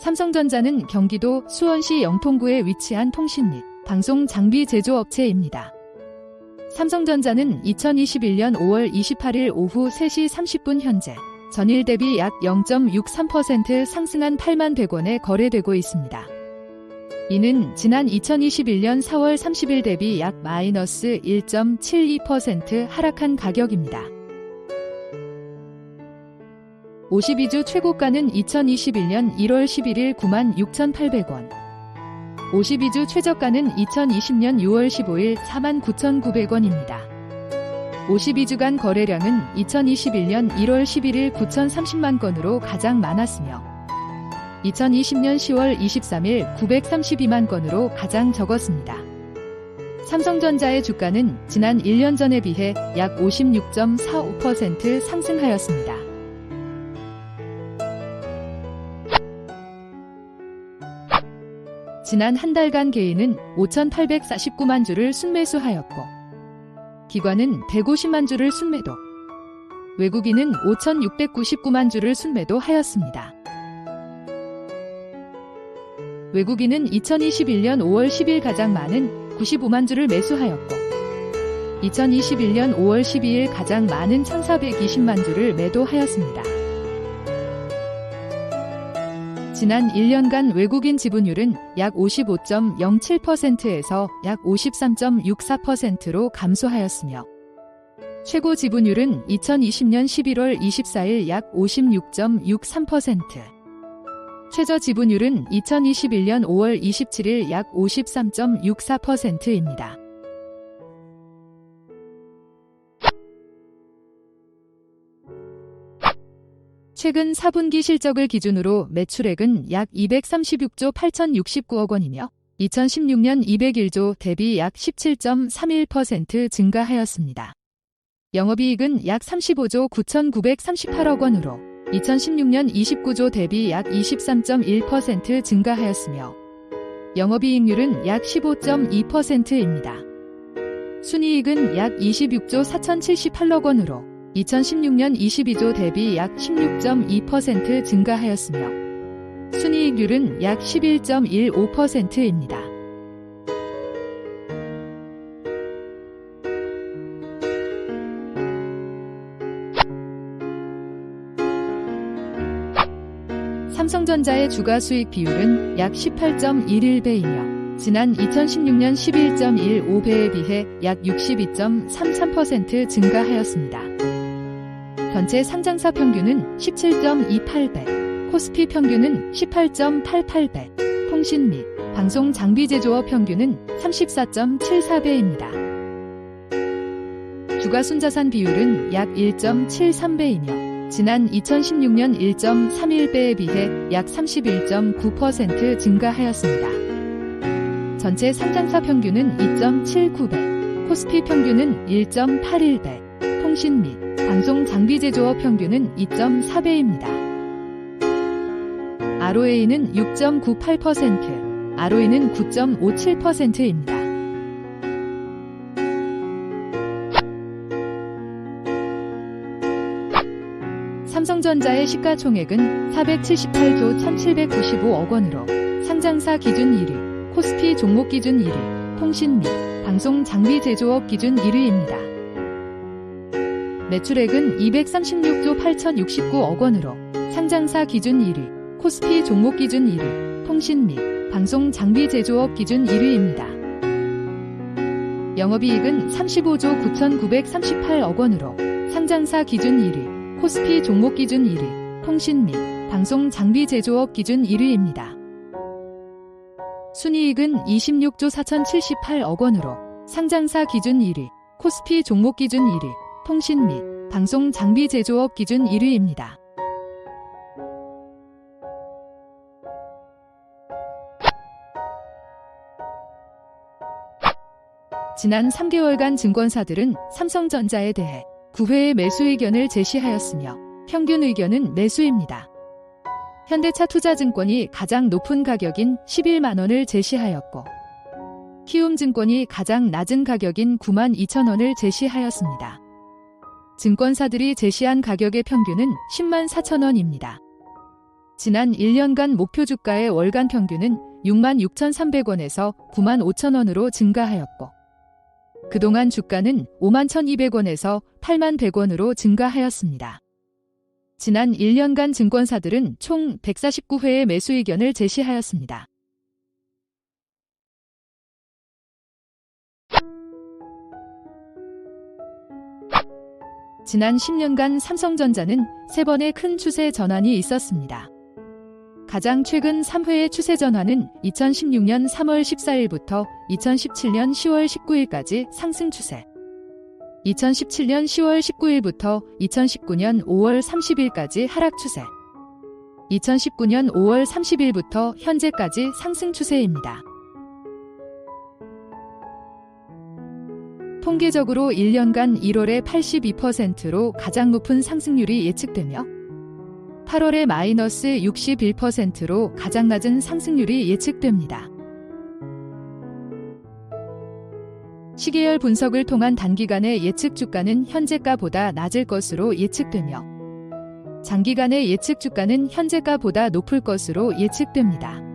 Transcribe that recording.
삼성전자는 경기도 수원시 영통구에 위치한 통신 및 방송 장비 제조업체입니다. 삼성전자는 2021년 5월 28일 오후 3시 30분 현재 전일 대비 약 0.63% 상승한 8만 100원에 거래되고 있습니다. 이는 지난 2021년 4월 30일 대비 약 마이너스 1.72% 하락한 가격입니다. 52주 최고가는 2021년 1월 11일 96,800원. 52주 최저가는 2020년 6월 15일 49,900원입니다. 52주간 거래량은 2021년 1월 11일 9,030만 건으로 가장 많았으며 2020년 10월 23일 932만 건으로 가장 적었습니다. 삼성전자의 주가는 지난 1년 전에 비해 약 56.45% 상승하였습니다. 지난 한 달간 개인은 5,849만 주를 순매수하였고, 기관은 150만 주를 순매도, 외국인은 5,699만 주를 순매도 하였습니다. 외국인은 2021년 5월 10일 가장 많은 95만 주를 매수하였고, 2021년 5월 12일 가장 많은 1,420만 주를 매도하였습니다. 지난 1년간 외국인 지분율은 약 55.07%에서 약 53.64%로 감소하였으며 최고 지분율은 2020년 11월 24일 약 56.63%, 최저 지분율은 2021년 5월 27일 약 53.64%입니다. 최근 4분기 실적을 기준으로 매출액은 약 236조 8,069억 원이며 2016년 201조 대비 약 17.31% 증가하였습니다. 영업이익은 약 35조 9,938억 원으로 2016년 29조 대비 약 23.1% 증가하였으며 영업이익률은 약 15.2%입니다. 순이익은 약 26조 4,078억 원으로 2016년 22조 대비 약 16.2% 증가하였으며 순이익률은 약 11.15%입니다. 삼성전자의 주가 수익 비율은 약 18.11배이며 지난 2016년 11.15배에 비해 약 62.33% 증가하였습니다. 전체 상장사 평균은 17.28배, 코스피 평균은 18.88배, 통신 및 방송 장비 제조업 평균은 34.74배입니다. 주가 순자산 비율은 약 1.73배이며 지난 2016년 1.31배에 비해 약 31.9% 증가하였습니다. 전체 상장사 평균은 2.79배, 코스피 평균은 1.81배, 통신 및 방송 장비 제조업 평균은 2.4배입니다. ROA는 6.98%, ROE는 9.57%입니다. 삼성전자의 시가총액은 478조 1795억 원으로 상장사 기준 1위, 코스피 종목 기준 1위, 통신 및 방송 장비 제조업 기준 1위입니다. 매출액은 236조 8069억 원으로 상장사 기준 1위, 코스피 종목 기준 1위, 통신 및 방송 장비 제조업 기준 1위입니다. 영업이익은 35조 9938억 원으로 상장사 기준 1위, 코스피 종목 기준 1위, 통신 및 방송 장비 제조업 기준 1위입니다. 순이익은 26조 4078억 원으로 상장사 기준 1위, 코스피 종목 기준 1위, 통신 및 방송 장비 제조업 기준 1위입니다. 지난 3개월간 증권사들은 삼성전자에 대해 9회의 매수 의견을 제시하였으며 평균 의견은 매수입니다. 현대차 투자증권이 가장 높은 가격인 11만원을 제시하였고 키움증권이 가장 낮은 가격인 9만 2천원을 제시하였습니다. 증권사들이 제시한 가격의 평균은 10만 4천 원입니다. 지난 1년간 목표 주가의 월간 평균은 66,300원에서 95,000원으로 증가하였고, 그동안 주가는 51,200원에서 81,100원으로 증가하였습니다. 지난 1년간 증권사들은 총 149회의 매수 의견을 제시하였습니다. 지난 10년간 삼성전자는 3번의 큰 추세 전환이 있었습니다. 가장 최근 3회의 추세 전환은 2016년 3월 14일부터 2017년 10월 19일까지 상승 추세. 2017년 10월 19일부터 2019년 5월 30일까지 하락 추세. 2019년 5월 30일부터 현재까지 상승 추세입니다. 통계적으로 1년간 1월에 82%로 가장 높은 상승률이 예측되며 8월에 마이너스 61%로 가장 낮은 상승률이 예측됩니다. 시계열 분석을 통한 단기간의 예측 주가는 현재가보다 낮을 것으로 예측되며 장기간의 예측 주가는 현재가보다 높을 것으로 예측됩니다.